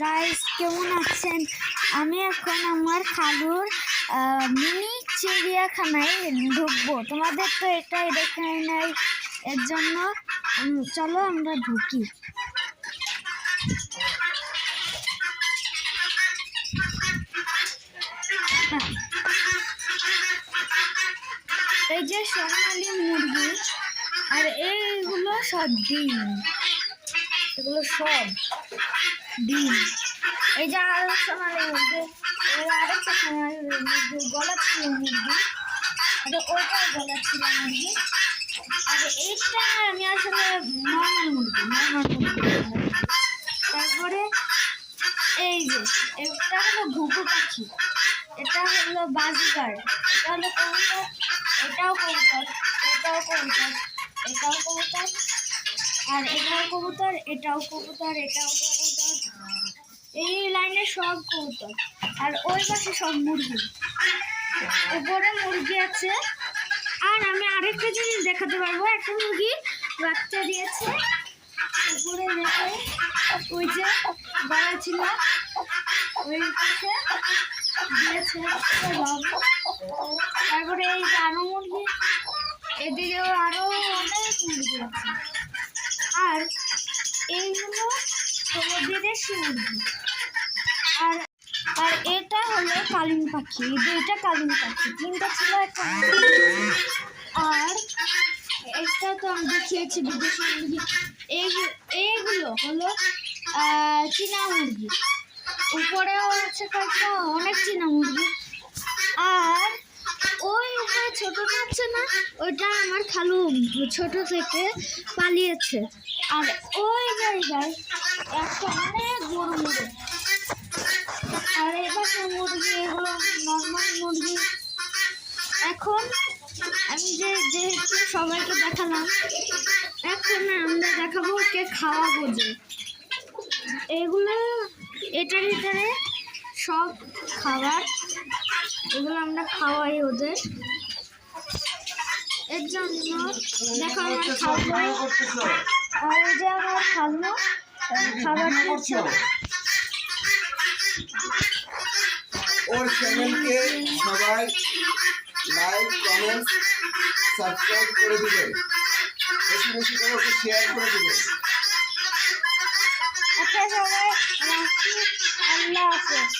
Guys কেমন আছেন? আমি এখন আমার খালুর মিনি চিড়িয়াখানায় ঢুকবো। তোমাদের তো এটাই দেখে নাই। এর জন্য চলো আমরা ঢুকি। এই যে সোনালি মুরগি, আর এইগুলো সব ডিম। এগুলো সব। ডিম এই যে আর সোনালি মুরগি এই আরেকটা সোনালি মুরগি গলা ছিল মুরগি আর ওটাও গলা ছিল মুরগি আর এইটা আমি আসলে নর্মাল মুরগি নর্মাল মুরগি তারপরে এই যে, এটা হলো ঘুঘু পাখি। এটা হলো বাজিগার। এটা হলো কবুতর। এটাও কবুতর এটাও কবুতর এটাও কবুতর, আর এটাও কবুতর এটাও কবুতর, এটাও এই লাইনে সব কবুতর আর ওই পাশে সব মুরগি। উপরে মুরগি আছে। আর আমি আরেকটা জিনিস দেখাতে পারব। একটা মুরগি বাচ্চা দিয়েছে। উপরে দেখে, ওই যে গলা ছিল। ওই পাশে দিয়েছে তারপরে এই যে আরও মুরগি, এদিকেও আরও অনেক মুরগি আছে। আর এইগুলো বিদেশি মুরগি। আর আর এটা হলো কালিম পাখি, দুইটা কালিম পাখি, তিনটা ছিল একটা আর একটা তো আমি দেখিয়েছি বিদেশি মুরগি। এই এইগুলো হলো চীনা মুরগি। উপরেও আছে কয়েকটা, অনেক চীনা মুরগি। আর ওই উপরে ছোটটা আছে না, ওইটা আমার খালু ছোট থেকে পালিয়েছে। আর ওই জায়গায় একটা অনেক বড় মুরগি। আর এবার মুরগি? এগুলো নর্মাল মুরগি। এখন আমি যে যেহেতু সবাইকে দেখালাম এখন আমরা দেখাবো কে খাওয়াবো যে এগুলো এটার ভিতরে সব খাবার এগুলো আমরা খাওয়াই ওদের। এর জন্য দেখো আমার খাব। আর যে আমার খাব খাবার দিচ্ছে ওর চ্যানেলকে সবাই লাইক, কমেন্ট, সাবস্ক্রাইব করে দিবেন। বেশি বেশি করে ওকে শেয়ার করে দিবেন। একটা সবাই আল্লাহ হাফেজ।